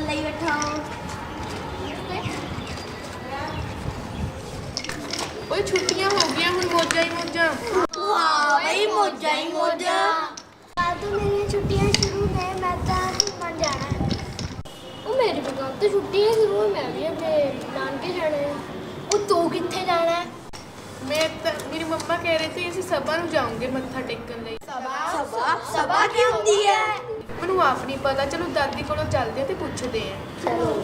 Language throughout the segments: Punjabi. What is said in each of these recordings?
ਟੇਕਣ ਲਈ ਬੈਠਾ ਹਾਂ ਓਏ ਛੁੱਟੀਆਂ ਹੋ ਗਈਆਂ ਹੁਣ ਮੋਜਾਂ ਹੀ ਮੋਜਾਂ ਵਾਹ ਬਈ ਮੋਜਾ ਹੀ ਮੋਜਾ ਕੱਲ ਤੋਂ ਮੇਰੀਆਂ ਛੁੱਟੀਆਂ ਸ਼ੁਰੂ ਨੇ ਮੈਂ ਤਾਂ ਘੁੰਮਣ ਜਾਣਾ ਹੈ ਉਹ ਮੇਰੇ ਕੋਲ ਕੱਲ੍ਹ ਤੋਂ ਛੁੱਟੀਆਂ ਸ਼ੁਰੂ ਹੈ ਮੈਂ ਵੀ ਆਪਣੇ ਨਾਨਕੇ ਜਾਣਾ ਹੈ ਉਹ ਤੂੰ ਕਿੱਥੇ ਜਾਣਾ ਹੈ? ਮੈਂ ਤਾਂ ਮੇਰੀ ਮੰਮਾ ਕਹਿ ਰਹੀ ਸੀ ਅਸੀਂ ਸਭਾ ਨੂੰ ਜਾਵਾਂਗੇ ਮੱਥਾ ਟੇਕਣ ਲਈ ਸਭਾ ਸਭਾ ਕੀ ਹੁੰਦੀ ਹੈ ਮੈਨੂੰ ਆਪ ਨਹੀਂ ਪਤਾ। ਚਲੋ ਦਾਦੀ ਕੋਲੋਂ ਚੱਲਦੇ ਆ ਤੇ ਪੁੱਛਦੇ ਆ। ਚਲੋ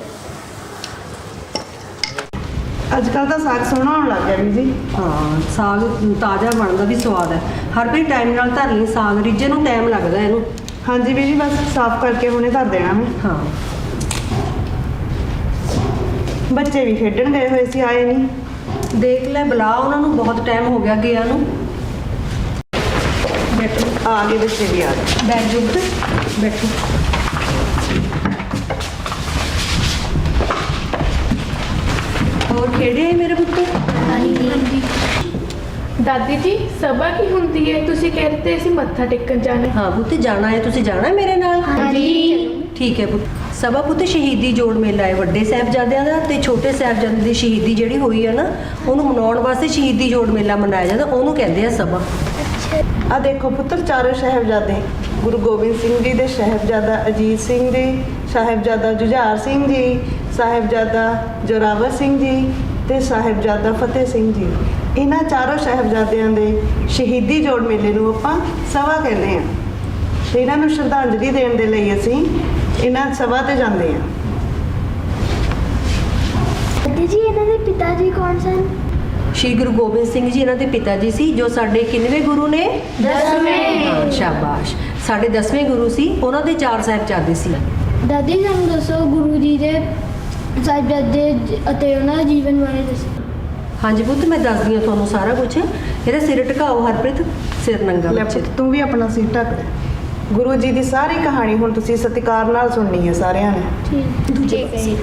ਅੱਜ ਕੱਲ ਤਾਂ ਸਾਗ ਸੋਹਣਾ ਹੋਣ ਲੱਗ ਗਿਆ ਵੀ ਜੀ। ਹਾਂ ਸਾਗ ਤਾਜ਼ਾ ਬਣਦਾ ਵੀ ਸਵਾਦ ਹੈ। ਹਰ ਕੋਈ ਟਾਈਮ ਨਾਲ ਧਰ ਲਈ ਸਾਗ ਰਿੱਝੇ ਨੂੰ ਟਾਈਮ ਲੱਗਦਾ ਇਹਨੂੰ। ਹਾਂਜੀ ਵੀ ਜੀ ਬਸ ਸਾਫ਼ ਕਰਕੇ ਹੁਣੇ ਧਰ ਦੇਣਾ ਮੈਂ। ਹਾਂ। ਬੱਚੇ ਵੀ ਖੇਡਣ ਗਏ ਹੋਏ ਸੀ ਆਏ ਨਹੀਂ ਦੇਖ ਲੈ ਬੁਲਾ ਉਹਨਾਂ ਨੂੰ ਬਹੁਤ ਟਾਈਮ ਹੋ ਗਿਆ ਗਿਆ ਨੂੰ। ਬੈਠੋ ਆ ਗਏ ਬੱਚੇ ਵੀ ਆ ਗਏ। ਬੈਠ ਜਾਓ। ਪੁੱਤ, ਬੈਠੋ। ਹੋਰ ਖੇੜੇ ਆਏ ਮੇਰੇ ਪੁੱਤ? ਦਾਦੀ ਜੀ ਸਭਾ ਕੀ ਹੁੰਦੀ ਹੈ? ਤੁਸੀਂ ਕਹਿ ਰਹੇ ਤੇ ਅਸੀਂ ਮੱਥਾ ਟੇਕਣ ਜਾਣਾ। ਹੈ। ਹਾਂ ਪੁੱਤ ਜਾਣਾ ਹੈ। ਤੁਸੀਂ ਜਾਣਾ ਹੈ ਮੇਰੇ ਨਾਲ? ਹਾਂਜੀ। ਠੀਕ ਹੈ ਪੁੱਤ। ਸਭਾ ਪੁੱਤ ਸ਼ਹੀਦੀ ਜੋੜ ਮੇਲਾ ਹੈ ਵੱਡੇ ਸਾਹਿਬਜ਼ਾਦਿਆਂ ਦਾ ਤੇ ਛੋਟੇ ਸਾਹਿਬਜ਼ਾਦਿਆਂ ਦੀ ਸ਼ਹੀਦੀ ਜਿਹੜੀ ਹੋਈ ਹੈ ਨਾ ਉਹਨੂੰ ਮਨਾਉਣ ਵਾਸਤੇ ਸ਼ਹੀਦੀ ਜੋੜ ਮੇਲਾ ਮਨਾਇਆ ਜਾਂਦਾ। ਉਹਨੂੰ ਕਹਿੰਦੇ ਆ ਸਭਾ। ਆ ਦੇਖੋ ਪੁੱਤਰ, ਚਾਰੋਂ ਸਾਹਿਬਜ਼ਾਦੇ। ਗੁਰੂ ਗੋਬਿੰਦ ਸਿੰਘ ਜੀ ਦੇ ਸਾਹਿਬਜ਼ਾਦਾ ਅਜੀਤ ਸਿੰਘ ਜੀ, ਸਾਹਿਬਜ਼ਾਦਾ ਜੁਝਾਰ ਸਿੰਘ ਜੀ, ਸਾਹਿਬਜ਼ਾਦਾ ਜੋਰਾਵਰ ਸਿੰਘ ਜੀ ਤੇ ਸਾਹਿਬਜ਼ਾਦਾ ਫਤਿਹ ਸਿੰਘ ਜੀ। ਇਹਨਾਂ ਚਾਰੋਂ ਸਾਹਿਬਜ਼ਾਦਿਆਂ ਦੇ ਸ਼ਹੀਦੀ ਜੋੜ ਮੇਲੇ ਨੂੰ ਆਪਾਂ ਸਭਾ ਕਹਿੰਦੇ ਆ ਤੇ ਇਹਨਾਂ ਨੂੰ ਸ਼ਰਧਾਂਜਲੀ ਦੇਣ ਦੇ ਲਈ ਅਸੀਂ ਇਹਨਾਂ ਸਭਾ ਤੇ ਜਾਂਦੇ ਆ ਜੀ, ਇਹਨਾਂ ਦੇ ਪਿਤਾ ਜੀ ਕੌਣ ਸਨ? ਸ਼੍ਰੀ ਗੁਰੂ ਗੋਬਿੰਦ ਸਿੰਘ ਜੀ ਇਹਨਾਂ ਦੇ ਪਿਤਾ ਜੀ ਸੀ ਜੋ ਸਾਡੇ ਕਿੰਨਵੇਂ ਗੁਰੂ ਨੇ? ਦਸਵੇਂ। ਹਾਂ ਸ਼ਾਬਾਸ਼। ਸਾਡੇ ਦਸਵੇਂ ਗੁਰੂ ਸੀ ਉਹਨਾਂ ਦੇ ਚਾਰ ਸਾਹਿਬਜ਼ਾਦੇ ਸੀ। ਦਾਦੀ ਸਾਨੂੰ ਦੱਸੋ ਗੁਰੂ ਜੀ ਦੇ ਸਾਹਿਬਜ਼ਾਦੇ ਅਤੇ ਉਹਨਾਂ ਦਾ ਜੀਵਨ ਬਾਰੇ ਦੱਸੋ। ਹਾਂਜੀ ਪੁੱਤ ਮੈਂ ਦੱਸਦੀ ਹਾਂ ਤੁਹਾਨੂੰ ਸਾਰਾ ਕੁਝ ਇਹਦਾ ਸਿਰ ਟਿਕਾਓ ਹਰਪ੍ਰੀਤ। ਸਿਰ ਨੰਗਾ ਲੈ ਬੱਚੇ। ਤੂੰ ਵੀ ਆਪਣਾ ਸਿਰ ਲੈ ਗੁਰੂ ਜੀ ਦੀ ਸਾਰੀ ਕਹਾਣੀ ਹੁਣ ਤੁਸੀਂ ਸਤਿਕਾਰ ਨਾਲ ਸੁਣਨੀ ਹੈ ਸਾਰਿਆਂ ਨੇ। ਠੀਕ। ਦੂਜੇ ਪਾਸੇ।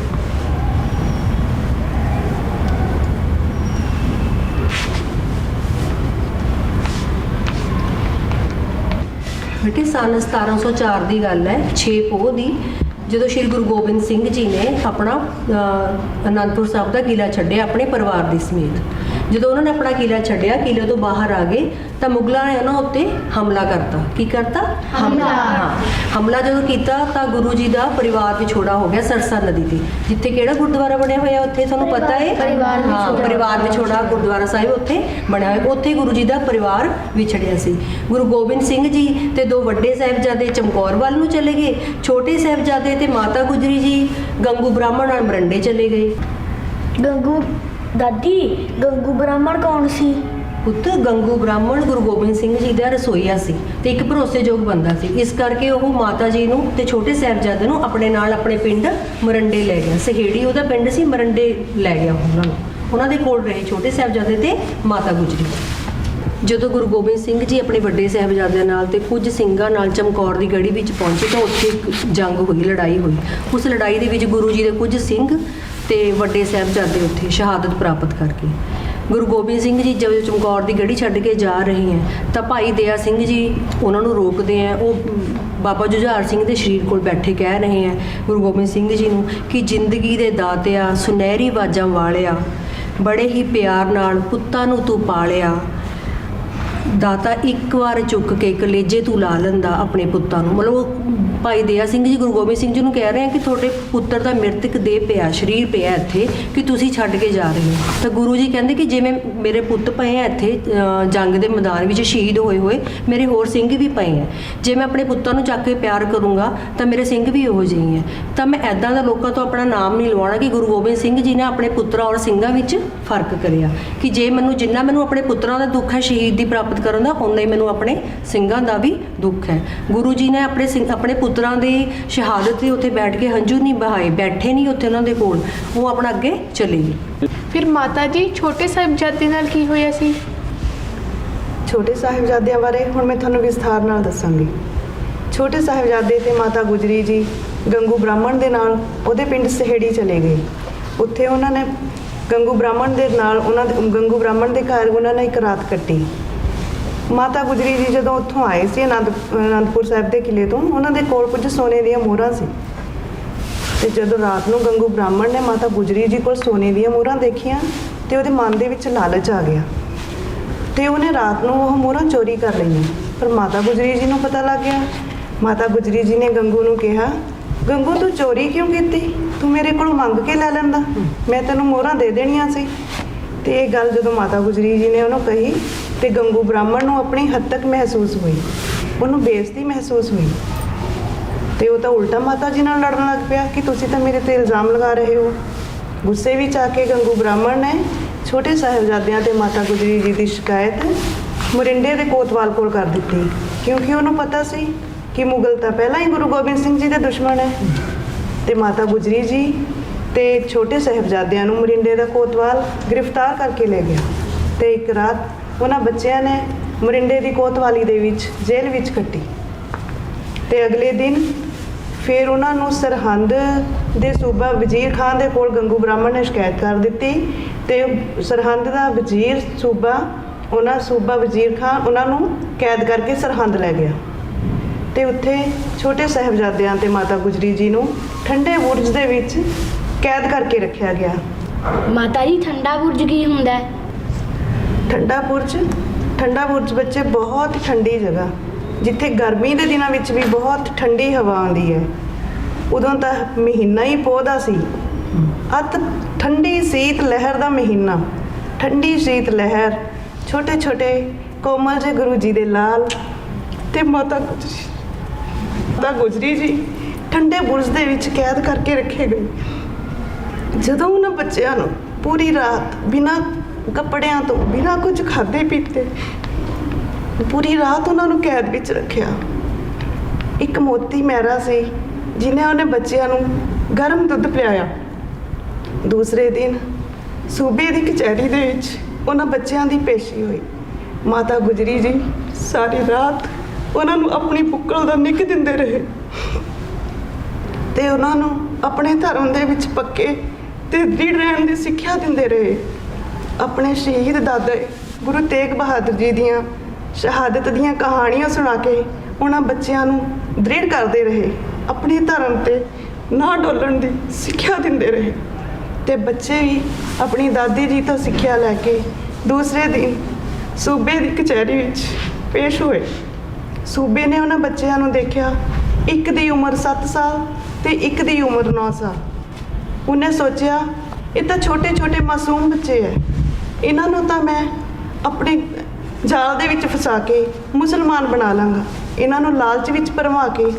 ਬੇਟੇ ਸਨ 1704 ਦੀ ਗੱਲ ਹੈ 6 ਪੋਹ ਦੀ। ਜਦੋਂ ਸ਼੍ਰੀ ਗੁਰੂ ਗੋਬਿੰਦ ਸਿੰਘ ਜੀ ਨੇ ਆਪਣਾ ਅਨੰਦਪੁਰ ਸਾਹਿਬ ਦਾ ਕਿਲਾ ਛੱਡਿਆ ਆਪਣੇ ਪਰਿਵਾਰ ਦੇ ਸਮੇਤ। ਜਦੋਂ ਉਹਨਾਂ ਨੇ ਆਪਣਾ ਕਿਲਾ ਛੱਡਿਆ ਕਿਲੇ ਤੋਂ ਬਾਹਰ ਆ ਗਏ ਤਾਂ ਮੁਗਲਾਂ ਨੇ ਉਹਨਾਂ ਉੱਤੇ ਹਮਲਾ ਕਰਤਾ। ਕੀ ਕਰਤਾ? ਹਮਲਾ। ਹਾਂ ਹਮਲਾ ਜਦੋਂ ਕੀਤਾ ਤਾਂ ਗੁਰੂ ਜੀ ਦਾ ਪਰਿਵਾਰ ਵਿਛੋੜਾ ਹੋ ਗਿਆ ਸਰਸਾ ਨਦੀ ਤੇ। ਜਿੱਥੇ ਕਿਹੜਾ ਗੁਰਦੁਆਰਾ ਬਣਿਆ ਹੋਇਆ ਉੱਥੇ? ਤੁਹਾਨੂੰ ਪਤਾ ਹੈ? ਪਰਿਵਾਰ ਹਾਂ। ਪਰਿਵਾਰ ਵਿਛੋੜਾ ਗੁਰਦੁਆਰਾ ਸਾਹਿਬ ਉੱਥੇ ਬਣਿਆ ਹੋਇਆ। ਉੱਥੇ ਗੁਰੂ ਜੀ ਦਾ ਪਰਿਵਾਰ ਵਿਛੜਿਆ ਸੀ। ਗੁਰੂ ਗੋਬਿੰਦ ਸਿੰਘ ਜੀ ਤੇ ਦੋ ਵੱਡੇ ਸਾਹਿਬਜ਼ਾਦੇ ਚਮਕੌਰ ਵੱਲ ਨੂੰ ਚਲੇ ਗਏ। ਛੋਟੇ ਸਾਹਿਬਜ਼ਾਦੇ ਤੇ ਮਾਤਾ ਗੁਜਰੀ ਜੀ ਗੰਗੂ ਬ੍ਰਾਹਮਣ ਨਾਲ ਮਰੰਡੇ ਚਲੇ ਗਏ। ਗੰਗੂ ਦਾਦੀ, ਗੰਗੂ ਬ੍ਰਾਹਮਣ ਕੌਣ ਸੀ? ਪੁੱਤ, ਗੰਗੂ ਬ੍ਰਾਹਮਣ ਗੁਰੂ ਗੋਬਿੰਦ ਸਿੰਘ ਜੀ ਦਾ ਰਸੋਈਆ ਸੀ ਤੇ ਇੱਕ ਭਰੋਸੇਯੋਗ ਬੰਦਾ ਸੀ। ਇਸ ਕਰਕੇ ਉਹ ਮਾਤਾ ਜੀ ਨੂੰ ਤੇ ਛੋਟੇ ਸਾਹਿਬਜ਼ਾਦੇ ਨੂੰ ਆਪਣੇ ਨਾਲ ਆਪਣੇ ਪਿੰਡ ਮਰੰਡੇ ਲੈ ਗਿਆ। ਸਹੇੜੀ ਉਹਦਾ ਪਿੰਡ ਸੀ, ਮਰੰਡੇ ਲੈ ਗਿਆ ਉਹਨਾਂ ਨੂੰ। ਉਹਨਾਂ ਦੇ ਕੋਲ ਰਹੇ ਛੋਟੇ ਸਾਹਿਬਜ਼ਾਦੇ ਤੇ ਮਾਤਾ ਗੁਜਰੀ। ਜਦੋਂ ਗੁਰੂ ਗੋਬਿੰਦ ਸਿੰਘ ਜੀ ਆਪਣੇ ਵੱਡੇ ਸਾਹਿਬਜ਼ਾਦਿਆਂ ਨਾਲ ਤੇ ਕੁਝ ਸਿੰਘਾਂ ਨਾਲ ਚਮਕੌਰ ਦੀ ਗੜੀ ਵਿੱਚ ਪਹੁੰਚੇ ਤਾਂ ਉੱਥੇ ਇੱਕ ਜੰਗ ਹੋਈ, ਲੜਾਈ ਹੋਈ। ਉਸ ਲੜਾਈ ਦੇ ਵਿੱਚ ਗੁਰੂ ਜੀ ਦੇ ਕੁਝ ਸਿੰਘ ਤੇ ਵੱਡੇ ਸਾਹਿਬਜ਼ਾਦੇ ਉੱਥੇ ਸ਼ਹਾਦਤ ਪ੍ਰਾਪਤ ਕਰਕੇ। ਗੁਰੂ ਗੋਬਿੰਦ ਸਿੰਘ ਜੀ ਜਦੋਂ ਚਮਕੌਰ ਦੀ ਗੜੀ ਛੱਡ ਕੇ ਜਾ ਰਹੇ ਹੈ, ਤਾਂ ਭਾਈ ਦਇਆ ਸਿੰਘ ਜੀ ਉਹਨਾਂ ਨੂੰ ਰੋਕਦੇ ਆ ਉਹ ਬਾਬਾ ਜੁਝਾਰ ਸਿੰਘ ਦੇ ਸ਼ਰੀਰ ਕੋਲ ਬੈਠੇ ਕਹਿ ਰਹੇ ਆ ਗੁਰੂ ਗੋਬਿੰਦ ਸਿੰਘ ਜੀ ਨੂੰ ਕਿ ਜ਼ਿੰਦਗੀ ਦੇ ਦਾਤਿਆ, ਸੁਨਹਿਰੀ ਬਾਜਾਂ ਵਾਲਿਆ, ਬੜੇ ਹੀ ਪਿਆਰ ਨਾਲ ਪੁੱਤਾਂ ਨੂੰ ਤੂੰ ਪਾਲਿਆ। ਦਾਤਾ ਇੱਕ ਵਾਰ ਚੁੱਕ ਕੇ ਕਲੇਜੇ ਤੂੰ ਲਾ ਲੈਂਦਾ ਆਪਣੇ ਪੁੱਤਾਂ ਨੂੰ। ਮਤਲਬ ਉਹ ਭਾਈ ਦਇਆ ਸਿੰਘ ਜੀ, ਗੁਰੂ ਗੋਬਿੰਦ ਸਿੰਘ ਜੀ ਨੂੰ ਕਹਿ ਰਹੇ ਆ ਕਿ ਤੁਹਾਡੇ ਪੁੱਤਰ ਦਾ ਮ੍ਰਿਤਕ ਦੇਹ ਪਿਆ, ਸਰੀਰ ਪਿਆ ਇੱਥੇ ਕਿ ਤੁਸੀਂ ਛੱਡ ਕੇ ਜਾ ਰਹੇ ਹੋ। ਤਾਂ ਗੁਰੂ ਜੀ ਕਹਿੰਦੇ ਕਿ ਜਿਵੇਂ ਮੇਰੇ ਪੁੱਤ ਪਏ ਆ ਇੱਥੇ ਜੰਗ ਦੇ ਮੈਦਾਨ ਵਿੱਚ ਸ਼ਹੀਦ ਹੋਏ ਹੋਏ, ਮੇਰੇ ਹੋਰ ਸਿੰਘ ਵੀ ਪਏ ਆ। ਜੇ ਮੈਂ ਆਪਣੇ ਪੁੱਤਾਂ ਨੂੰ ਚੱਕ ਕੇ ਪਿਆਰ ਕਰੂੰਗਾ, ਤਾਂ ਮੇਰੇ ਸਿੰਘ ਵੀ ਉਹੋ ਜਿਹੇ ਆ। ਤਾਂ ਮੈਂ ਐਦਾਂ ਦਾ ਲੋਕਾਂ ਤੋਂ ਆਪਣਾ ਨਾਮ ਨਹੀਂ ਲਵਾਉਣਾ ਕਿ ਗੁਰੂ ਗੋਬਿੰਦ ਸਿੰਘ ਜੀ ਨੇ ਆਪਣੇ ਪੁੱਤਰਾਂ ਔਰ ਸਿੰਘਾਂ ਵਿੱਚ ਫ਼ਰਕ ਕਰਿਆ। ਕਿ ਜੇ ਮੈਨੂੰ, ਜਿੰਨਾ ਮੈਨੂੰ ਆਪਣੇ ਪੁੱਤਰਾਂ ਦਾ ਦੁੱਖ ਹੈ ਸ਼ਹੀਦ ਦੀ ਪ੍ਰਾਪਤ ਕਰਨ ਦਾ ਉਨਾ ਹੀ ਮੈਨੂੰ ਆਪਣੇ ਸਿੰਘਾਂ ਦਾ ਵੀ ਦੁੱਖ ਹੈ। ਗੁਰੂ ਜੀ ਨੇ ਆਪਣੇ ਸਿੰਘ, ਆਪਣੇ ਪੁੱਤਰਾਂ ਦੀ ਸ਼ਹਾਦਤ ਤੇ ਉੱਥੇ ਬੈਠ ਕੇ ਹੰਝੂ ਨਹੀਂ ਬਹਾਏ ਬੈਠੇ ਨਹੀਂ ਉੱਥੇ ਉਹਨਾਂ ਦੇ ਕੋਲ ਉਹ ਆਪਣਾ ਅੱਗੇ ਚਲੇ ਗਏ। ਫਿਰ ਮਾਤਾ ਜੀ ਛੋਟੇ ਸਾਹਿਬਜ਼ਾਦੇ ਨਾਲ ਕੀ ਹੋਇਆ ਸੀ? ਛੋਟੇ ਸਾਹਿਬਜ਼ਾਦਿਆਂ ਬਾਰੇ ਹੁਣ ਮੈਂ ਤੁਹਾਨੂੰ ਵਿਸਥਾਰ ਨਾਲ ਦੱਸਾਂਗੀ। ਛੋਟੇ ਸਾਹਿਬਜ਼ਾਦੇ ਤੇ ਮਾਤਾ ਗੁਜਰੀ ਜੀ ਗੰਗੂ ਬ੍ਰਾਹਮਣ ਦੇ ਨਾਲ ਉਹਦੇ ਪਿੰਡ ਸਹੇੜੀ ਚਲੇ ਗਏ। ਉੱਥੇ ਉਹਨਾਂ ਨੇ ਗੰਗੂ ਬ੍ਰਾਹਮਣ ਦੇ ਨਾਲ ਉਹਨਾਂ ਦੇ ਗੰਗੂ ਬ੍ਰਾਹਮਣ ਦੇ ਘਰ ਉਹਨਾਂ ਨੇ ਇੱਕ ਰਾਤ ਕੱਟੀ। ਮਾਤਾ ਗੁਜਰੀ ਜੀ ਜਦੋਂ ਉੱਥੋਂ ਆਏ ਸੀ ਅਨੰਦ, ਅਨੰਦਪੁਰ ਸਾਹਿਬ ਦੇ ਕਿਲੇ ਤੋਂ, ਉਹਨਾਂ ਦੇ ਕੋਲ ਕੁਝ ਸੋਨੇ ਦੀਆਂ ਮੋਹਰਾਂ ਸੀ। ਤੇ ਜਦੋਂ ਰਾਤ ਨੂੰ ਗੰਗੂ ਬ੍ਰਾਹਮਣ ਨੇ ਮਾਤਾ ਗੁਜਰੀ ਜੀ ਕੋਲ ਸੋਨੇ ਦੀਆਂ ਮੋਹਰਾਂ ਦੇਖੀਆਂ, ਤੇ ਉਹਦੇ ਮਨ ਦੇ ਵਿੱਚ ਲਾਲਚ ਆ ਗਿਆ। ਤੇ ਉਹਨੇ ਰਾਤ ਨੂੰ ਉਹ ਮੋਹਰਾਂ ਚੋਰੀ ਕਰ ਲਈਆਂ। ਪਰ ਮਾਤਾ ਗੁਜਰੀ ਜੀ ਨੂੰ ਪਤਾ ਲੱਗ ਗਿਆ। ਮਾਤਾ ਗੁਜਰੀ ਜੀ ਨੇ ਗੰਗੂ ਨੂੰ ਕਿਹਾ, ਗੰਗੂ, ਤੂੰ ਚੋਰੀ ਕਿਉਂ ਕੀਤੀ? ਤੂੰ ਮੇਰੇ ਕੋਲੋਂ ਮੰਗ ਕੇ ਲੈ ਲੈਂਦਾ। ਮੈਂ ਤੈਨੂੰ ਮੋਹਰਾਂ ਦੇ ਦੇਣੀਆਂ ਸੀ। ਤੇ ਇਹ ਗੱਲ ਜਦੋਂ ਮਾਤਾ ਗੁਜਰੀ ਜੀ ਨੇ ਉਹਨੂੰ ਕਹੀ ਤੇ ਗੰਗੂ ਬ੍ਰਾਹਮਣ ਨੂੰ ਆਪਣੀ ਹੱਦ ਤੱਕ ਮਹਿਸੂਸ ਹੋਈ। ਉਹਨੂੰ ਬੇਇੱਜ਼ਤੀ ਮਹਿਸੂਸ ਹੋਈ। ਤੇ ਉਹ ਤਾਂ ਉਲਟਾ ਮਾਤਾ ਜੀ ਨਾਲ ਲੜਨ ਲੱਗ ਪਿਆ ਕਿ ਤੁਸੀਂ ਤਾਂ ਮੇਰੇ ਤੇ ਇਲਜ਼ਾਮ ਲਗਾ ਰਹੇ ਹੋ। ਗੁੱਸੇ ਵਿੱਚ ਆ ਕੇ ਗੰਗੂ ਬ੍ਰਾਹਮਣ ਨੇ ਛੋਟੇ ਸਾਹਿਬਜ਼ਾਦਿਆਂ ਤੇ ਮਾਤਾ ਗੁਜਰੀ ਜੀ ਦੀ ਸ਼ਿਕਾਇਤ ਮੁਰਿੰਡੇ ਦੇ ਕੋਤਵਾਲ ਕੋਲ ਕਰ ਦਿੱਤੀ। ਕਿਉਂਕਿ ਉਹਨੂੰ ਪਤਾ ਸੀ ਕਿ ਮੁਗਲ ਤਾਂ ਪਹਿਲਾਂ ਹੀ ਗੁਰੂ ਗੋਬਿੰਦ ਸਿੰਘ ਜੀ ਦੇ ਦੁਸ਼ਮਣ ਹੈ। ਤੇ ਮਾਤਾ ਗੁਜਰੀ ਜੀ ਤੇ ਛੋਟੇ ਸਾਹਿਬਜ਼ਾਦਿਆਂ ਨੂੰ ਮੁਰਿੰਡੇ ਦਾ ਕੋਤਵਾਲ ਗ੍ਰਿਫਤਾਰ ਕਰਕੇ ਲੈ ਗਿਆ। ਤੇ ਇੱਕ ਰਾਤ ਉਹਨਾਂ ਬੱਚਿਆਂ ਨੇ ਮਰਿੰਡੇ ਦੀ ਕੋਤਵਾਲੀ ਦੇ ਵਿੱਚ ਜੇਲ੍ਹ ਵਿੱਚ ਕੱਟੀ। ਤੇ ਅਗਲੇ ਦਿਨ ਫਿਰ ਉਹਨਾਂ ਨੂੰ ਸਰਹੰਦ ਦੇ ਸੂਬਾ ਵਜ਼ੀਰ ਖਾਨ ਦੇ ਕੋਲ ਗੰਗੂ ਬ੍ਰਾਹਮਣ ਨੇ ਸ਼ਿਕਾਇਤ ਕਰ ਦਿੱਤੀ ਤੇ ਸਰਹੰਦ ਦਾ ਵਜ਼ੀਰ ਸੂਬਾ, ਉਹਨਾਂ ਸੂਬਾ ਵਜ਼ੀਰ ਖਾਨ ਉਹਨਾਂ ਨੂੰ ਕੈਦ ਕਰਕੇ ਸਰਹੰਦ ਲੈ ਗਿਆ। ਤੇ ਉੱਥੇ ਛੋਟੇ ਸਾਹਿਬਜ਼ਾਦਿਆਂ ਤੇ ਮਾਤਾ ਗੁਜਰੀ ਜੀ ਨੂੰ ਠੰਡੇ ਬੁਰਜ ਦੇ ਵਿੱਚ ਕੈਦ ਕਰਕੇ ਰੱਖਿਆ ਗਿਆ। ਮਾਤਾ ਜੀ, ਠੰਡਾ ਬੁਰਜ ਕੀ ਹੁੰਦਾ ਹੈ? ਠੰਡਾ ਬੁਰਜ ਠੰਡਾ ਬੁਰਜ ਬੱਚੇ ਬਹੁਤ ਠੰਡੀ ਜਗ੍ਹਾ। ਜਿੱਥੇ ਗਰਮੀ ਦੇ ਦਿਨਾਂ ਵਿੱਚ ਵੀ ਬਹੁਤ ਠੰਡੀ ਹਵਾ ਆਉਂਦੀ ਹੈ। ਉਦੋਂ ਤਾਂ ਮਹੀਨਾ ਹੀ ਪੋਦਾ ਸੀ। ਅਤ ਠੰਡੀ ਸੀਤ ਲਹਿਰ ਦਾ ਮਹੀਨਾ। ਠੰਡੀ ਸੀਤ ਲਹਿਰ ਛੋਟੇ ਛੋਟੇ ਕੋਮਲ ਜੇ ਗੁਰੂ ਜੀ ਦੇ ਲਾਲ ਤੇ ਮਾਤਾ ਗੁਜਰੀ। ਮਾਤਾ ਗੁਜਰੀ ਜੀ ਠੰਡੇ ਬੁਰਜ ਦੇ ਵਿੱਚ ਕੈਦ ਕਰਕੇ ਰੱਖੇ ਗਏ। ਜਦੋਂ ਉਹਨਾਂ ਬੱਚਿਆਂ ਨੂੰ ਪੂਰੀ ਰਾਤ ਬਿਨਾਂ ਕੱਪੜਿਆਂ ਤੋਂ ਬਿਨਾਂ ਕੁਝ ਖਾਦੇ ਪੀਤੇ। ਪੂਰੀ ਰਾਤ ਉਹਨਾਂ ਨੂੰ ਕੈਦ ਵਿੱਚ ਰੱਖਿਆ। ਇੱਕ ਮੋਤੀ ਮਹਿਰਾ ਸੀ, ਜਿਨੇ ਉਹਨੇ ਬੱਚਿਆਂ ਨੂੰ ਗਰਮ ਦੁੱਧ ਪਿਆਇਆ ਦੂਸਰੇ ਦਿਨ ਸੂਬੇ ਦੀ ਕਚਹਿਰੀ ਦੇ ਵਿੱਚ ਉਹਨਾਂ ਬੱਚਿਆਂ ਦੀ ਪੇਸ਼ੀ ਹੋਈ। ਮਾਤਾ ਗੁਜਰੀ ਜੀ ਸਾਰੀ ਰਾਤ ਉਹਨਾਂ ਨੂੰ ਆਪਣੀ ਬੁੱਕਲ ਦਾ ਨਿੱਕ ਦਿੰਦੇ ਰਹੇ। ਤੇ ਉਹਨਾਂ ਨੂੰ ਆਪਣੇ ਧਰਮ ਦੇ ਵਿੱਚ ਪੱਕੇ ਤੇ ਦ੍ਰਿੜ ਰਹਿਣ ਦੀ ਸਿੱਖਿਆ ਦਿੰਦੇ ਰਹੇ। ਆਪਣੇ ਸ਼ਹੀਦ ਦਾਦੇ ਗੁਰੂ ਤੇਗ ਬਹਾਦਰ ਜੀ ਦੀਆਂ ਸ਼ਹਾਦਤ ਦੀਆਂ ਕਹਾਣੀਆਂ ਸੁਣਾ ਕੇ ਉਹਨਾਂ ਬੱਚਿਆਂ ਨੂੰ ਦ੍ਰਿੜ ਕਰਦੇ ਰਹੇ, ਆਪਣੇ ਧਰਮ ਤੇ ਨਾ ਡੋਲਣ ਦੀ ਸਿੱਖਿਆ ਦਿੰਦੇ ਰਹੇ ਤੇ ਬੱਚੇ ਵੀ ਆਪਣੀ ਦਾਦੀ ਜੀ ਤੋਂ ਸਿੱਖਿਆ ਲੈ ਕੇ ਦੂਸਰੇ ਦਿਨ ਸੂਬੇ ਦੀ ਕਚਹਿਰੀ ਵਿੱਚ ਪੇਸ਼ ਹੋਏ। ਸੂਬੇ ਨੇ ਉਹਨਾਂ ਬੱਚਿਆਂ ਨੂੰ ਦੇਖਿਆ, ਇੱਕ ਦੀ ਉਮਰ 7 ਸਾਲ ਤੇ ਇੱਕ ਦੀ ਉਮਰ 9 ਸਾਲ। ਉਹਨੇ ਸੋਚਿਆ, ਇਹ ਤਾਂ ਛੋਟੇ ਛੋਟੇ ਮਾਸੂਮ ਬੱਚੇ ਐ। ਇਹਨਾਂ ਨੂੰ ਤਾਂ ਮੈਂ ਆਪਣੇ ਜਾਲ ਦੇ ਵਿੱਚ ਫਸਾ ਕੇ ਮੁਸਲਮਾਨ ਬਣਾ ਲਾਂਗਾ। ਇਹਨਾਂ ਨੂੰ ਲਾਲਚ ਵਿੱਚ ਭਰਮਾ ਕੇ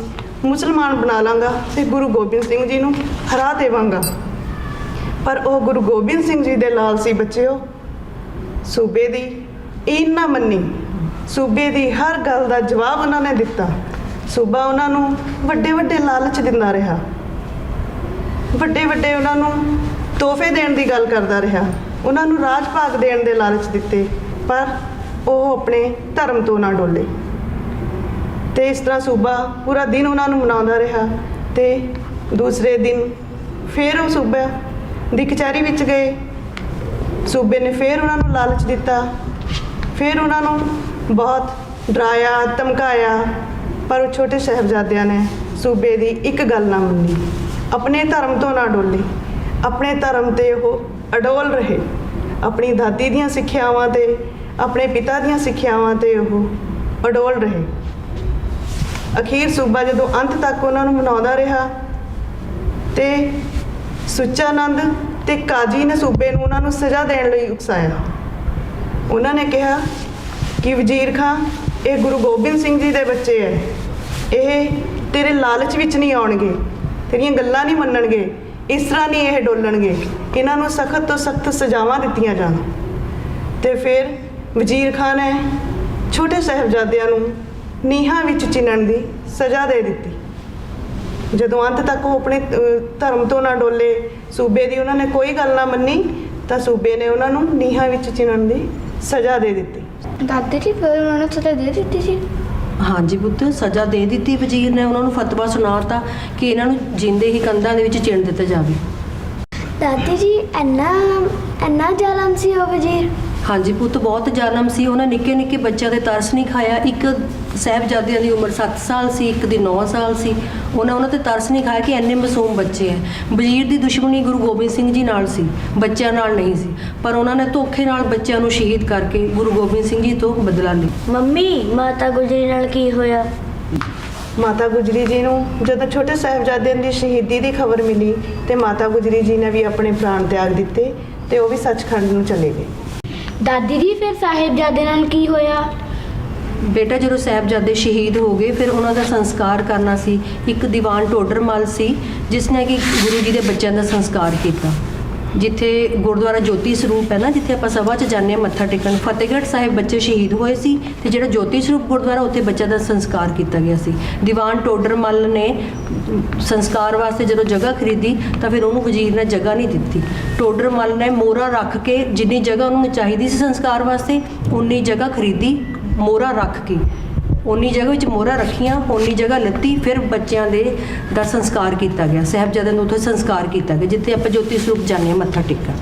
ਮੁਸਲਮਾਨ ਬਣਾ ਲਾਂਗਾ ਤੇ ਗੁਰੂ ਗੋਬਿੰਦ ਸਿੰਘ ਜੀ ਨੂੰ ਹਰਾ ਦੇਵਾਂਗਾ। ਪਰ ਉਹ ਗੁਰੂ ਗੋਬਿੰਦ ਸਿੰਘ ਜੀ ਦੇ ਲਾਲ ਸੀ ਬੱਚਿਓ। ਸੂਬੇ ਦੀ ਇਹ ਨਾ ਮੰਨੀ। ਸੂਬੇ ਦੀ ਹਰ ਗੱਲ ਦਾ ਜਵਾਬ ਉਹਨਾਂ ਨੇ ਦਿੱਤਾ। ਸੂਬਾ ਉਹਨਾਂ ਨੂੰ ਵੱਡੇ ਵੱਡੇ ਲਾਲਚ ਦਿੰਦਾ ਰਿਹਾ। ਵੱਡੇ ਵੱਡੇ ਉਹਨਾਂ ਨੂੰ ਤੋਹਫੇ ਦੇਣ ਦੀ ਗੱਲ ਕਰਦਾ ਰਿਹਾ। ਉਹਨਾਂ ਨੂੰ ਰਾਜ ਭਾਗ ਦੇਣ ਦੇ ਲਾਲਚ ਦਿੱਤੇ, ਪਰ ਉਹ ਆਪਣੇ ਧਰਮ ਤੋਂ ਨਾ ਡੋਲੇ। ਤੇ ਇਸ ਤਰ੍ਹਾਂ ਸੂਬਾ ਪੂਰਾ ਦਿਨ ਉਹਨਾਂ ਨੂੰ ਮਨਾਉਂਦਾ ਰਿਹਾ ਤੇ ਦੂਸਰੇ ਦਿਨ ਫਿਰ ਉਹ ਸੂਬਾ ਦੀ ਕਚਹਿਰੀ ਵਿੱਚ ਗਏ। ਸੂਬੇ ਨੇ ਫਿਰ ਉਹਨਾਂ ਨੂੰ ਲਾਲਚ ਦਿੱਤਾ। ਫਿਰ ਉਹਨਾਂ ਨੂੰ ਬਹੁਤ ਡਰਾਇਆ, ਧਮਕਾਇਆ, ਪਰ ਉਹ ਛੋਟੇ ਸਾਹਿਬਜ਼ਾਦਿਆਂ ਨੇ ਸੂਬੇ ਦੀ ਇੱਕ ਗੱਲ ਨਾ ਮੰਨੀ। ਆਪਣੇ ਧਰਮ ਤੋਂ ਨਾ ਡੋਲੇ। ਆਪਣੇ ਧਰਮ ਤੇ ਉਹ ਅਡੋਲ ਰਹੇ। ਆਪਣੀ ਦਾਦੀ ਦੀਆਂ ਸਿੱਖਿਆਵਾਂ ਤੇ, ਆਪਣੇ ਪਿਤਾ ਦੀਆਂ ਸਿੱਖਿਆਵਾਂ ਤੇ ਉਹ ਅਡੋਲ ਰਹੇ। ਅਖੀਰ ਸੂਬਾ ਜਦੋਂ ਅੰਤ ਤੱਕ ਉਹਨਾਂ ਨੂੰ ਮਨਾਉਂਦਾ ਰਿਹਾ ਤੇ ਸੁੱਚਾਨੰਦ ਤੇ ਕਾਜੀ ਨੇ ਸੂਬੇ ਨੂੰ ਉਹਨਾਂ ਨੂੰ ਸਜ਼ਾ ਦੇਣ ਲਈ ਉਕਸਾਇਆ। ਉਹਨਾਂ ਨੇ ਕਿਹਾ ਕਿ ਵਜ਼ੀਰ ਖਾਂ, ਇਹ ਗੁਰੂ ਗੋਬਿੰਦ ਸਿੰਘ ਜੀ ਦੇ ਬੱਚੇ ਐ। ਇਹ ਤੇਰੇ ਲਾਲਚ ਵਿੱਚ ਨਹੀਂ ਆਉਣਗੇ, ਤੇਰੀਆਂ ਗੱਲਾਂ ਨਹੀਂ ਮੰਨਣਗੇ। ਇਸ ਤਰ੍ਹਾਂ ਨਹੀਂ ਇਹ ਡੋਲਣਗੇ। ਇਹਨਾਂ ਨੂੰ ਸਖਤ ਤੋਂ ਸਖਤ ਸਜ਼ਾਵਾਂ ਦਿੱਤੀਆਂ ਜਾਣ। ਤੇ ਫਿਰ ਵਜ਼ੀਰ ਖਾਨ ਨੇ ਛੋਟੇ ਸਾਹਿਬਜ਼ਾਦਿਆਂ ਨੂੰ ਨੀਹਾਂ ਵਿੱਚ ਚਿਣਨ ਦੀ ਸਜ਼ਾ ਦੇ ਦਿੱਤੀ। ਜਦੋਂ ਅੰਤ ਤੱਕ ਉਹ ਆਪਣੇ ਧਰਮ ਤੋਂ ਨਾ ਡੋਲੇ, ਸੂਬੇ ਦੀ ਉਹਨਾਂ ਨੇ ਕੋਈ ਗੱਲ ਨਾ ਮੰਨੀ, ਤਾਂ ਸੂਬੇ ਨੇ ਉਹਨਾਂ ਨੂੰ ਨੀਹਾਂ ਵਿੱਚ ਚਿਣਨ ਦੀ ਸਜ਼ਾ ਦੇ ਦਿੱਤੀ। ਦਾਦੀ ਜੀ, ਫਿਰ ਉਹਨਾਂ ਨੂੰ ਸਜ਼ਾ ਦੇ ਦਿੱਤੀ ਸੀ। ਹਾਂਜੀ ਪੁੱਤ ਸਜ਼ਾ ਦੇ ਦਿੱਤੀ ਵਜ਼ੀਰ ਨੇ ਉਹਨਾਂ ਨੂੰ ਫਤਵਾ ਸੁਣਾਤਾ ਕਿ ਇਹਨਾਂ ਨੂੰ ਜਿੰਦੇ ਹੀ ਕੰਧਾਂ ਦੇ ਵਿੱਚ ਚਿਣ ਦਿੱਤਾ ਜਾਵੇ। ਦਾਦੀ ਜੀ ਇੰਨਾ ਇੰਨਾ ਜ਼ਾਲਮ ਸੀ ਉਹ ਵਜ਼ੀਰ? ਹਾਂਜੀ ਪੁੱਤ ਬਹੁਤ ਜ਼ਾਲਮ ਸੀ। ਉਹਨਾਂ ਨਿੱਕੇ ਨਿੱਕੇ ਬੱਚਿਆਂ ਦੇ ਤਰਸ ਨਹੀਂ ਖਾਇਆ। ਇੱਕ ਸਾਹਿਬਜ਼ਾਦਿਆਂ ਦੀ ਉਮਰ 7 ਸਾਲ ਸੀ ਇੱਕ ਦੀ 9 ਸਾਲ ਸੀ। ਉਹਨਾਂ ਉਹਨਾਂ ਤੇ ਤਰਸ ਨਹੀਂ ਖਾਇਆ ਕਿ ਇੰਨੇ ਮਾਸੂਮ ਬੱਚੇ ਹੈ ਵਜ਼ੀਰ ਦੀ ਦੁਸ਼ਮਣੀ ਗੁਰੂ ਗੋਬਿੰਦ ਸਿੰਘ ਜੀ ਨਾਲ ਸੀ ਬੱਚਿਆਂ ਨਾਲ ਨਹੀਂ ਸੀ। ਪਰ ਉਹਨਾਂ ਨੇ ਧੋਖੇ ਨਾਲ ਬੱਚਿਆਂ ਨੂੰ ਸ਼ਹੀਦ ਕਰਕੇ ਗੁਰੂ ਗੋਬਿੰਦ ਸਿੰਘ ਜੀ ਤੋਂ ਬਦਲਾ ਲਿਆ। ਮੰਮੀ ਮਾਤਾ ਗੁਜਰੀ ਨਾਲ ਕੀ ਹੋਇਆ? ਮਾਤਾ ਗੁਜਰੀ ਜੀ ਨੂੰ ਜਦੋਂ ਛੋਟੇ ਸਾਹਿਬਜ਼ਾਦਿਆਂ ਦੀ ਸ਼ਹੀਦੀ ਦੀ ਖਬਰ ਮਿਲੀ ਤੇ ਮਾਤਾ ਗੁਜਰੀ ਜੀ ਨੇ ਵੀ ਆਪਣੇ ਪ੍ਰਾਣ ਤਿਆਗ ਦਿੱਤੇ ਤੇ ਉਹ ਵੀ ਸੱਚਖੰਡ ਨੂੰ ਚਲੇ ਗਏ। ਦਾਦੀ ਜੀ ਫਿਰ ਸਾਹਿਬਜ਼ਾਦੇ ਨਾਲ ਕੀ ਹੋਇਆ? ਬੇਟਾ ਜਦੋਂ ਸਾਹਿਬਜ਼ਾਦੇ ਸ਼ਹੀਦ ਹੋ ਗਏ, ਫਿਰ ਉਹਨਾਂ ਦਾ ਸੰਸਕਾਰ ਕਰਨਾ ਸੀ। ਇੱਕ ਦੀਵਾਨ ਟੋਡਰਮਲ ਸੀ, ਜਿਸ ਨੇ ਕਿ ਗੁਰੂ ਜੀ ਦੇ ਬੱਚਿਆਂ ਦਾ ਸੰਸਕਾਰ ਕੀਤਾ। ਜਿੱਥੇ ਗੁਰਦੁਆਰਾ ਜੋਤੀ ਸਰੂਪ ਹੈ ਨਾ, ਜਿੱਥੇ ਆਪਾਂ ਸਭਾ 'ਚ ਜਾਂਦੇ ਹਾਂ, ਮੱਥਾ ਟੇਕਣ, ਫਤਿਹਗੜ੍ਹ ਸਾਹਿਬ ਬੱਚੇ ਸ਼ਹੀਦ ਹੋਏ ਸੀ ਤੇ ਜਿਹੜਾ ਜੋਤੀ ਸਰੂਪ ਗੁਰਦੁਆਰਾ, ਉੱਥੇ ਬੱਚਿਆਂ ਦਾ ਸੰਸਕਾਰ ਕੀਤਾ ਗਿਆ ਸੀ। ਦੀਵਾਨ ਟੋਡਰਮਲ ਨੇ ਸੰਸਕਾਰ ਵਾਸਤੇ ਜਦੋਂ ਜਗ੍ਹਾ ਖਰੀਦੀ, ਤਾਂ ਫਿਰ ਉਹਨੂੰ ਵਜ਼ੀਰ ਨੇ ਜਗ੍ਹਾ ਨਹੀਂ ਦਿੱਤੀ। ਟੋਡਰਮਲ ਨੇ ਮੋਹਰਾ ਰੱਖ ਕੇ ਜਿੰਨੀ ਜਗ੍ਹਾ ਉਹਨੂੰ ਚਾਹੀਦੀ ਸੀ ਸੰਸਕਾਰ ਵਾਸਤੇ, ਉਨੀ ਜਗ੍ਹਾ ਖਰੀਦੀ। ਮੋਹਰਾ ਰੱਖ ਕੇ। ਉਨੀ ਜਗ੍ਹਾ ਵਿੱਚ ਮੋਹਰਾ ਰੱਖੀਆਂ ਉਨੀ ਜਗ੍ਹਾ ਲੱਤੀ, ਫਿਰ ਬੱਚਿਆਂ ਦੇ ਦਾ ਸੰਸਕਾਰ ਕੀਤਾ ਗਿਆ। ਸਾਹਿਬਜ਼ਾਦਿਆਂ ਨੂੰ ਉੱਥੇ ਸੰਸਕਾਰ ਕੀਤਾ ਗਿਆ, ਜਿੱਥੇ ਆਪਾਂ ਜੋਤੀ ਸਰੂਪ ਜਾਂਦੇ ਹਾਂ, ਮੱਥਾ ਟੇਕਣ।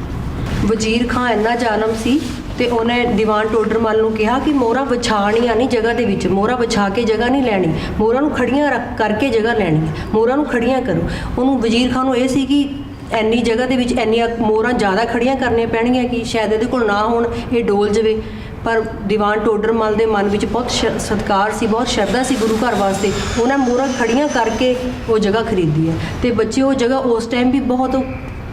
ਵਜ਼ੀਰ ਖਾਂ ਇੰਨਾ ਜ਼ਾਲਮ ਸੀ ਤੇ ਉਹਨੇ ਦੀਵਾਨ ਟੋਡਰਮਲ ਨੂੰ ਕਿਹਾ ਕਿ ਮੋਹਰਾ ਵਿਛਾਣੀਆਂ ਨਹੀਂ ਜਗ੍ਹਾ ਦੇ ਵਿੱਚ। ਮੋਹਰਾ ਵਿਛਾ ਕੇ ਜਗ੍ਹਾ ਨਹੀਂ ਲੈਣੀ। ਮੋਹਰਾ ਨੂੰ ਖੜੀਆਂ ਰੱਖ ਕਰਕੇ ਜਗ੍ਹਾ ਲੈਣੀ। ਹੈ ਮੋਹਰਾ ਨੂੰ ਖੜੀਆਂ ਕਰੋ। ਉਹਨੂੰ ਵਜ਼ੀਰ ਖਾਂ ਨੂੰ ਇਹ ਸੀ ਕਿ ਐਨੀ ਜਗ੍ਹਾ ਦੇ ਵਿੱਚ ਇੰਨੀਆਂ ਮੋਹਰਾਂ ਜ਼ਿਆਦਾ ਖੜੀਆਂ ਕਰਨੀਆਂ ਪੈਣਗੀਆਂ ਕਿ ਸ਼ਾਇਦ ਇਹਦੇ ਕੋਲ ਨਾ ਹੋਣ, ਇਹ ਡੋਲ ਜਵੇ। ਪਰ ਦੀਵਾਨ ਟੋਡਰਮਲ ਦੇ ਮਨ ਵਿੱਚ ਬਹੁਤ ਸ਼- ਸਤਿਕਾਰ ਸੀ, ਬਹੁਤ ਸ਼ਰਧਾ ਸੀ ਗੁਰੂ ਘਰ ਵਾਸਤੇ। ਉਹਨਾਂ ਮੋਹਰਾਂ ਖੜੀਆਂ ਕਰਕੇ ਉਹ ਜਗ੍ਹਾ ਖਰੀਦੀ ਹੈ। ਤੇ ਬੱਚੇ ਉਹ ਜਗ੍ਹਾ ਉਸ ਟਾਈਮ ਵੀ ਬਹੁਤ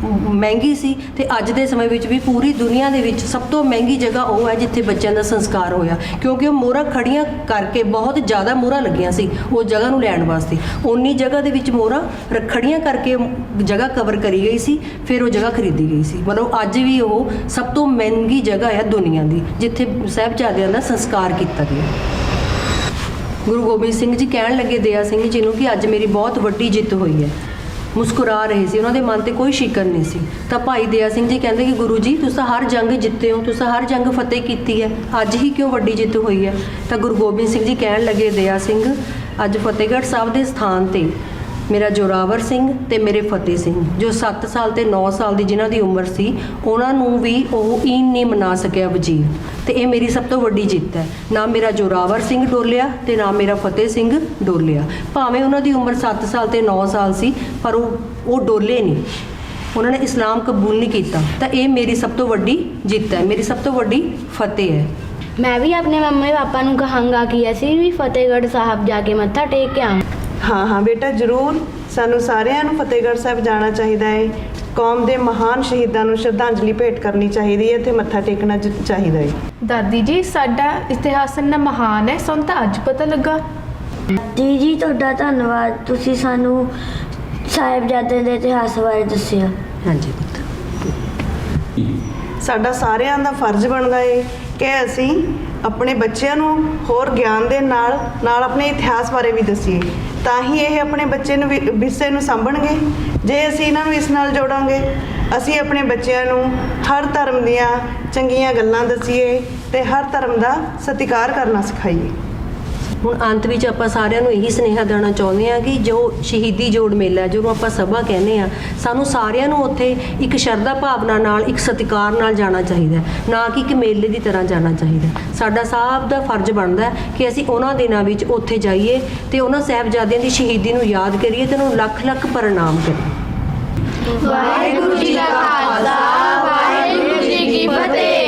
ਮਹਿੰਗੀ ਸੀ ਤੇ ਅੱਜ ਦੇ ਸਮੇਂ ਵਿੱਚ ਵੀ ਪੂਰੀ ਦੁਨੀਆ ਦੇ ਵਿੱਚ ਸਭ ਤੋਂ ਮਹਿੰਗੀ ਜਗ੍ਹਾ ਉਹ ਹੈ ਜਿੱਥੇ ਬੱਚਿਆਂ ਦਾ ਸੰਸਕਾਰ ਹੋਇਆ। ਕਿਉਂਕਿ ਉਹ ਮੋਹਰਾਂ ਖੜੀਆਂ ਕਰਕੇ ਬਹੁਤ ਜ਼ਿਆਦਾ ਮੋਹਰਾਂ ਲੱਗੀਆਂ ਸੀ ਉਹ ਜਗ੍ਹਾ ਨੂੰ ਲੈਣ ਵਾਸਤੇ। ਉਨੀ ਜਗ੍ਹਾ ਦੇ ਵਿੱਚ ਮੋਹਰਾਂ ਰ- ਖੜੀਆਂ ਕਰਕੇ ਜਗ੍ਹਾ ਕਵਰ ਕਰੀ ਗਈ ਸੀ, ਫਿਰ ਉਹ ਜਗ੍ਹਾ ਖਰੀਦੀ ਗਈ ਸੀ। ਮਤਲਬ ਅੱਜ ਵੀ ਉਹ ਸਭ ਤੋਂ ਮਹਿੰਗੀ ਜਗ੍ਹਾ ਹੈ ਦੁਨੀਆ ਦੀ, ਜਿੱਥੇ ਸਾਹਿਬਜ਼ਾਦਿਆਂ ਦਾ ਸੰਸਕਾਰ ਕੀਤਾ ਗਿਆ। ਗੁਰੂ ਗੋਬਿੰਦ ਸਿੰਘ ਜੀ ਕਹਿਣ ਲੱਗੇ ਦਇਆ ਸਿੰਘ ਜੀ ਨੂੰ ਕਿ ਅੱਜ ਮੇਰੀ ਬਹੁਤ ਵੱਡੀ ਜਿੱਤ ਹੋਈ ਹੈ। ਮੁਸਕਰਾ ਰਹੇ ਸੀ, ਉਹਨਾਂ ਦੇ ਮਨ ਤੇ ਕੋਈ ਸ਼ਿਕਨ ਨਹੀਂ ਸੀ। ਤਾਂ ਭਾਈ ਦਇਆ ਸਿੰਘ ਜੀ ਕਹਿੰਦੇ ਕਿ ਗੁਰੂ ਜੀ, ਤੁਸੀਂ ਹਰ ਜੰਗ ਜਿੱਤੇ ਹੋ, ਤੁਸੀਂ ਹਰ ਜੰਗ ਫਤਿਹ ਕੀਤੀ ਹੈ, ਅੱਜ ਹੀ ਕਿਉਂ ਵੱਡੀ ਜਿੱਤ ਹੋਈ ਹੈ? ਤਾਂ ਗੁਰੂ ਗੋਬਿੰਦ ਸਿੰਘ ਜੀ ਕਹਿਣ ਲੱਗੇ ਦਇਆ ਸਿੰਘ, ਅੱਜ ਫਤਿਹਗੜ੍ਹ ਸਾਹਿਬ ਦੇ ਸਥਾਨ ਤੇ ਮੇਰਾ ਜੋਰਾਵਰ ਸਿੰਘ ਤੇ ਮੇਰੇ ਫਤਿਹ ਸਿੰਘ, ਜੋ 7 ਸਾਲ ਤੇ 9 ਸਾਲ ਦੀ ਜਿਨ੍ਹਾਂ ਦੀ ਉਮਰ ਸੀ, ਉਹਨਾਂ ਨੂੰ ਵੀ ਉਹ ਈਨ ਨਹੀਂ ਮਨਾ ਸਕਿਆ ਵਜ਼ੀਰ। ਤੇ ਇਹ ਮੇਰੀ ਸਭ ਤੋਂ ਵੱਡੀ ਜਿੱਤ ਹੈ। ਨਾ ਮੇਰਾ ਜੋਰਾਵਰ ਸਿੰਘ ਡੋਲਿਆ ਤੇ ਨਾ ਮੇਰਾ ਫਤਿਹ ਸਿੰਘ ਡੋਲਿਆ। ਭਾਵੇਂ ਉਹਨਾਂ ਦੀ ਉਮਰ 7 ਸਾਲ ਤੇ 9 ਸਾਲ ਸੀ, ਪਰ ਉਹ ਉਹ ਡੋਲੇ ਨਹੀਂ। ਉਹਨਾਂ ਨੇ ਇਸਲਾਮ ਕਬੂਲ ਨਹੀਂ ਕੀਤਾ। ਤਾਂ ਇਹ ਮੇਰੀ ਸਭ ਤੋਂ ਵੱਡੀ ਜਿੱਤ ਹੈ। ਮੇਰੀ ਸਭ ਤੋਂ ਵੱਡੀ ਫਤਿਹ ਹੈ। ਮੈਂ ਵੀ ਆਪਣੇ ਮੰਮੀ ਪਾਪਾ ਨੂੰ ਕਹਾਂਗਾ ਕਿ ਅਸੀਂ ਵੀ ਫਤਿਹਗੜ੍ਹ ਸਾਹਿਬ ਜਾ ਕੇ ਮੱਥਾ ਟੇਕ ਕੇ ਆਵਾਂ। ਹਾਂ ਹਾਂ ਬੇਟਾ ਜ਼ਰੂਰ। ਸਾਨੂੰ ਸਾਰਿਆਂ ਨੂੰ ਫਤਿਹਗੜ੍ਹ ਸਾਹਿਬ ਜਾਣਾ ਚਾਹੀਦਾ ਹੈ। ਕੌਮ ਦੇ ਮਹਾਨ ਸ਼ਹੀਦਾਂ ਨੂੰ ਸ਼ਰਧਾਂਜਲੀ ਭੇਟ ਕਰਨੀ ਚਾਹੀਦੀ ਹੈ ਤੇ ਮੱਥਾ ਟੇਕਣਾ ਜ- ਚਾਹੀਦਾ ਹੈ। ਦਾਦੀ ਜੀ ਸਾਡਾ ਇਤਿਹਾਸ ਇੰਨਾ ਮਹਾਨ ਹੈ ਸਾਨੂੰ ਤਾਂ ਅੱਜ ਪਤਾ ਲੱਗਾ। ਜੀ ਜੀ ਤੁਹਾਡਾ ਧੰਨਵਾਦ। ਤੁਸੀਂ ਸਾਨੂੰ ਸਾਹਿਬਜ਼ਾਦੇ ਦੇ ਇਤਿਹਾਸ ਬਾਰੇ ਦੱਸਿਆ। ਹਾਂਜੀ ਪੁੱਤ। ਸਾਡਾ ਸਾਰਿਆਂ ਦਾ ਫਰਜ਼ ਬਣਦਾ ਹੈ ਕਿ ਅਸੀਂ ਆਪਣੇ ਬੱਚਿਆਂ ਨੂੰ ਹੋਰ ਗਿਆਨ ਦੇ ਨਾਲ ਨਾਲ ਆਪਣੇ ਇਤਿਹਾਸ ਬਾਰੇ ਵੀ ਦਸੀਏ। ਤਾਂ ਹੀ ਇਹ ਆਪਣੇ ਬੱਚੇ ਨੂੰ ਵੀ- ਵਿਰਸੇ ਨੂੰ ਸਾਂਭਣਗੇ। ਜੇ ਅਸੀਂ ਇਹਨਾਂ ਨੂੰ ਇਸ ਨਾਲ ਜੋੜਾਂਗੇ, ਅਸੀਂ ਆਪਣੇ ਬੱਚਿਆਂ ਨੂੰ ਹਰ ਧਰਮ ਦੀਆਂ ਚੰਗੀਆਂ ਗੱਲਾਂ ਦਸੀਏ ਤੇ ਹਰ ਧਰਮ ਦਾ ਸਤਿਕਾਰ ਕਰਨਾ ਸਿਖਾਈਏ। ਹੁਣ ਅੰਤ ਵਿੱਚ ਆਪਾਂ ਸਾਰਿਆਂ ਨੂੰ ਇਹੀ ਸੁਨੇਹਾ ਦੇਣਾ ਚਾਹੁੰਦੇ ਹਾਂ ਕਿ ਜੋ ਸ਼ਹੀਦੀ ਜੋੜ ਮੇਲਾ ਜਿਹਨੂੰ ਆਪਾਂ ਸਭਾ ਕਹਿੰਦੇ ਆ ਸਾਨੂੰ ਸਾਰਿਆਂ ਨੂੰ ਉੱਥੇ ਇੱਕ ਸ਼ਰਧਾ ਭਾਵਨਾ ਨਾਲ, ਇੱਕ ਸਤਿਕਾਰ ਨਾਲ ਜਾਣਾ ਚਾਹੀਦਾ ਨਾ ਕਿ ਇੱਕ ਮੇਲੇ ਦੀ ਤਰ੍ਹਾਂ ਜਾਣਾ ਚਾਹੀਦਾ ਸਾਡਾ ਸਭ ਦਾ ਫਰਜ਼ ਬਣਦਾ ਕਿ ਅਸੀਂ ਉਹਨਾਂ ਦਿਨਾਂ ਵਿੱਚ ਉੱਥੇ ਜਾਈਏ ਤੇ ਉਹਨਾਂ ਸਾਹਿਬਜ਼ਾਦਿਆਂ ਦੀ ਸ਼ਹੀਦੀ ਨੂੰ ਯਾਦ ਕਰੀਏ ਤੇ ਉਹਨੂੰ ਲੱਖ ਲੱਖ ਪ੍ਰਣਾਮ ਕਰੀਏ। ਵਾਹਿਗੁਰੂ ਜੀ ਕਾ ਖਾਲਸਾ, ਵਾਹਿਗੁਰੂ ਜੀ ਕੀ ਫਤਿਹ।